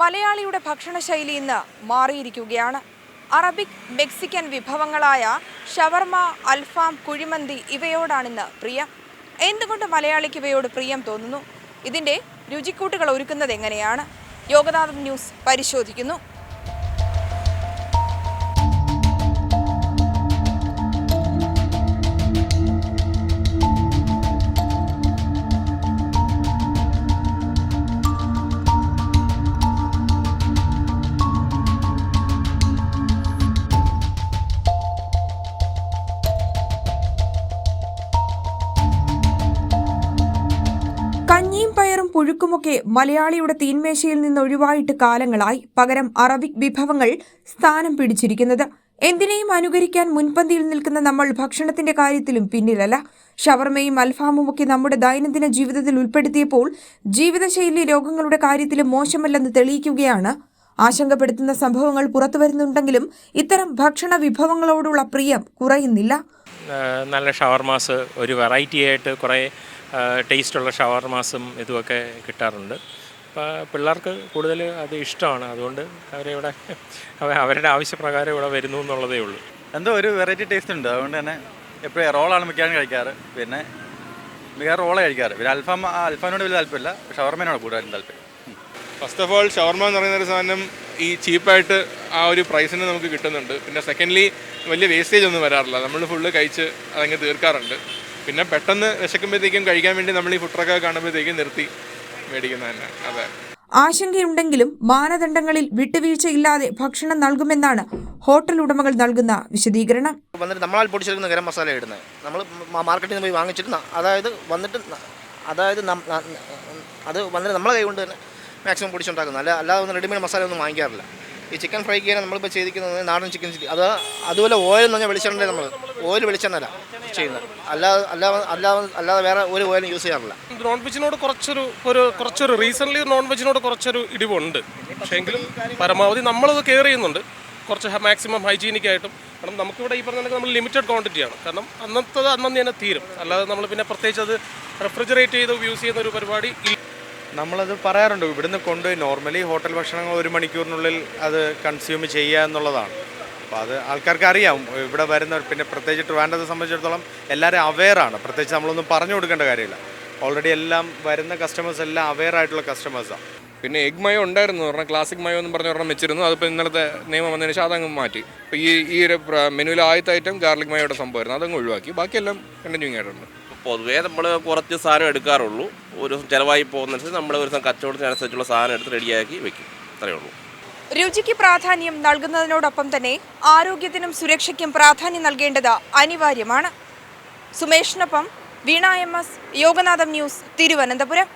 മലയാളിയുടെ ഭക്ഷണശൈലി ഇന്ന് മാറിയിരിക്കുകയാണ്. അറബിക് മെക്സിക്കൻ വിഭവങ്ങളായ ഷവർമ അൽഫാം കുഴിമന്തി ഇവയോടാണിന്ന് പ്രിയം. എന്തുകൊണ്ട് മലയാളിക്ക് ഇവയോട് പ്രിയം തോന്നുന്നു? ഇതിന്റെ രുചിക്കൂട്ടുകൾ ഒരുക്കുന്നത് എങ്ങനെയാണ്? യോഗനാഥം ന്യൂസ് പരിശോധിക്കുന്നു. പുഴുക്കുമൊക്കെ മലയാളിയുടെ തീന്മേശയിൽ നിന്ന് ഒഴിവായിട്ട് കാലങ്ങളായി പകരം അറബിക് വിഭവങ്ങൾ സ്ഥാനം പിടിച്ചിരിക്കുന്നത്. എന്തിനേയും അനുകരിക്കാൻ മുൻപന്തിയിൽ നിൽക്കുന്ന നമ്മൾ ഭക്ഷണത്തിന്റെ കാര്യത്തിലും പിന്നിലല്ല. ഷവർമയും അൽഫാമും ഒക്കെ നമ്മുടെ ദൈനംദിന ജീവിതത്തിൽ ഉൾപ്പെടുത്തിയപ്പോൾ ജീവിതശൈലി രോഗങ്ങളുടെ കാര്യത്തിലും മോശമല്ലെന്ന് തെളിയിക്കുകയാണ്. ആശങ്കപ്പെടുത്തുന്ന സംഭവങ്ങൾ പുറത്തുവരുന്നുണ്ടെങ്കിലും ഇത്തരം ഭക്ഷണ വിഭവങ്ങളോടുള്ള പ്രിയം കുറയുന്നില്ല. നല്ല ഷവർമാസ് ഒരു വെറൈറ്റി ആയിട്ട് കുറേ ടേസ്റ്റുള്ള ഷവർമാസും ഇതുമൊക്കെ കിട്ടാറുണ്ട്. അപ്പോൾ പിള്ളേർക്ക് കൂടുതൽ അത് ഇഷ്ടമാണ്. അതുകൊണ്ട് അവരിവിടെ അവ- അവരുടെ ആവശ്യപ്രകാരം ഇവിടെ വരുന്നു എന്നുള്ളതേ ഉള്ളൂ. എന്തോ ഒരു വെറൈറ്റി ടേസ്റ്റ് ഉണ്ട്. അതുകൊണ്ട് തന്നെ എപ്പോഴും റോളാണ് മിക്കവാറും കഴിക്കാറ്. പിന്നെ മിക്കവാറും റോളേ കഴിക്കാറ്. പിന്നെ അൽഫാം ആ അൽഫാമിനോട് വലിയ താല്പര്യമില്ല. ഷവർമേനോട് കൂടുതലും താല്പര്യം. ഫസ്റ്റ് ഓഫ് ഓൾ ഷവർമ എന്ന് പറയുന്ന ഒരു സാധനം ഈ ചീപ്പായിട്ട് ആ ഒരു പ്രൈസിന് നമുക്ക് കിട്ടുന്നുണ്ട്. പിന്നെ സെക്കൻഡ്ലി വലിയ വേസ്റ്റേജ് ഒന്നും വരാറില്ല. നമ്മൾ ഫുള്ള് കഴിച്ച് അതങ്ങ് തീർക്കാറുണ്ട്. പിന്നെ പെട്ടെന്ന് വിശക്കുമ്പോഴത്തേക്കും കഴിക്കാൻ വേണ്ടി നമ്മൾ ഈ ഫുഡ്ട്രൊക്കെ കാണുമ്പോഴത്തേക്കും നിർത്തി മേടിക്കുന്നത് തന്നെ. അതെ. ആശങ്കയുണ്ടെങ്കിലും മാനദണ്ഡങ്ങളിൽ വിട്ടുവീഴ്ചയില്ലാതെ ഭക്ഷണം നൽകുമെന്നാണ് ഹോട്ടൽ ഉടമകൾ നൽകുന്ന വിശദീകരണം. വന്നിട്ട് നമ്മളാൽ പൊടിച്ചെടുക്കുന്ന ഗരം മസാല ഇടുന്നത് നമ്മൾ മാർക്കറ്റിൽ നിന്ന് പോയി വാങ്ങിച്ചിരുന്ന അതായത് വന്നിട്ട് അതായത് അത് വന്നിട്ട് നമ്മളെ കൈ കൊണ്ട് തന്നെ മാക്സിമം പൊടിച്ചുണ്ടാക്കുന്നത് അല്ല അല്ലാതെ ഒന്നും റെഡിമെയ്ഡ് മസാല ഒന്നും വാങ്ങിക്കാറില്ല. ഈ ചിക്കൻ ഫ്രൈക്ക് ചെയ്യാൻ നമ്മളിപ്പോൾ ചെയ്തിരിക്കുന്നത് നാടൻ ചിക്കൻ ചില്ലി അത് അതുപോലെ ഓയിൽ എന്ന് പറഞ്ഞാൽ വെളിച്ചെണ്ണ നമ്മൾ ഓയിൽ വെളിച്ചെണ്ണല്ല ചെയ്യുന്നത്. അല്ലാതെ അല്ലാതെ അല്ലാതെ അല്ലാതെ വേറെ ഒരു ഓയിലും യൂസ് ചെയ്യാറില്ല. നോൺ വെജിനോട് കുറച്ചൊരു ഒരു കുറച്ചൊരു റീസെന്റ്ലി നോൺ വെജിനോട് കുറച്ചൊരു ഇടിവുണ്ട്. പക്ഷേ എങ്കിലും പരമാവധി നമ്മളത് കെയർ ചെയ്യുന്നുണ്ട്. കുറച്ച് മാക്സിമം ഹൈജീനിക് ആയിട്ടും. കാരണം നമുക്കിവിടെ ഈ പറഞ്ഞ നമ്മൾ ലിമിറ്റഡ് ക്വാണ്ടിറ്റിയാണ് കാരണം അന്നത്തത് അന്നന്ന് തന്നെ തീരും. അല്ലാതെ നമ്മൾ പിന്നെ പ്രത്യേകിച്ച് അത് റെഫ്രിജറേറ്റ് ചെയ്ത് യൂസ് ചെയ്യുന്ന ഒരു പരിപാടി ഇല്ല. നമ്മളത് പറയാറുണ്ട്. ഇവിടുന്ന് കൊണ്ടുപോയി. നോർമലി ഹോട്ടൽ ഭക്ഷണങ്ങൾ ഒരു മണിക്കൂറിനുള്ളിൽ അത് കൺസ്യൂം ചെയ്യുക എന്നുള്ളതാണ്. അപ്പോൾ അത് ആൾക്കാർക്ക് അറിയാം ഇവിടെ വരുന്നവർ പിന്നെ പ്രത്യേകിച്ച് ട്രിവാൻഡത്തെ സംബന്ധിച്ചിടത്തോളം എല്ലാവരും അവെയറാണ് പ്രത്യേകിച്ച് നമ്മളൊന്നും പറഞ്ഞു കൊടുക്കേണ്ട കാര്യമില്ല. ഓൾറെഡി എല്ലാം വരുന്ന കസ്റ്റമേഴ്സ് എല്ലാം അവെയർ ആയിട്ടുള്ള കസ്റ്റമേഴ്സാണ് പിന്നെ എഗ് മയോ ഉണ്ടായിരുന്നു. പറഞ്ഞാൽ ക്ലാസിക് മയോ എന്ന് പറഞ്ഞ ഒരെണ്ണം വെച്ചിരുന്നു. അതിപ്പോൾ ഇന്നലത്തെ നിയമം വന്നതിന് ശേഷം അതങ്ങ് മാറ്റി. അപ്പോൾ ഈ ഈ ഒരു മെനുവിലെ ആദ്യത്തെ ഐറ്റം ഗാർലിക് മയോയുടെ സംഭവമായിരുന്നു. അതങ്ങ് ഒഴിവാക്കി. ബാക്കിയെല്ലാം കണ്ടിന്യൂ ആയിട്ടുണ്ട്. പൊതുവേ നമ്മൾ കുറച്ച് സാധനം എടുക്കാറുള്ളൂ. ഒരു ദിവസം ചിലവായി പോകുന്നതനുസരിച്ച് നമ്മൾ ഒരു ദിവസം കച്ചവടത്തിനനുസരിച്ചുള്ള സാധനം എടുത്ത് റെഡിയാക്കി വെക്കും. അത്രയേ ഉള്ളൂ. രുചിക്ക് പ്രാധാന്യം നൽകുന്നതിനോടൊപ്പം തന്നെ ആരോഗ്യത്തിനും സുരക്ഷയ്ക്കും പ്രാധാന്യം നൽകേണ്ടത് അനിവാര്യമാണ്. സുമേഷിനൊപ്പം Veena M S Yoganatham news Thiruvananthapuram.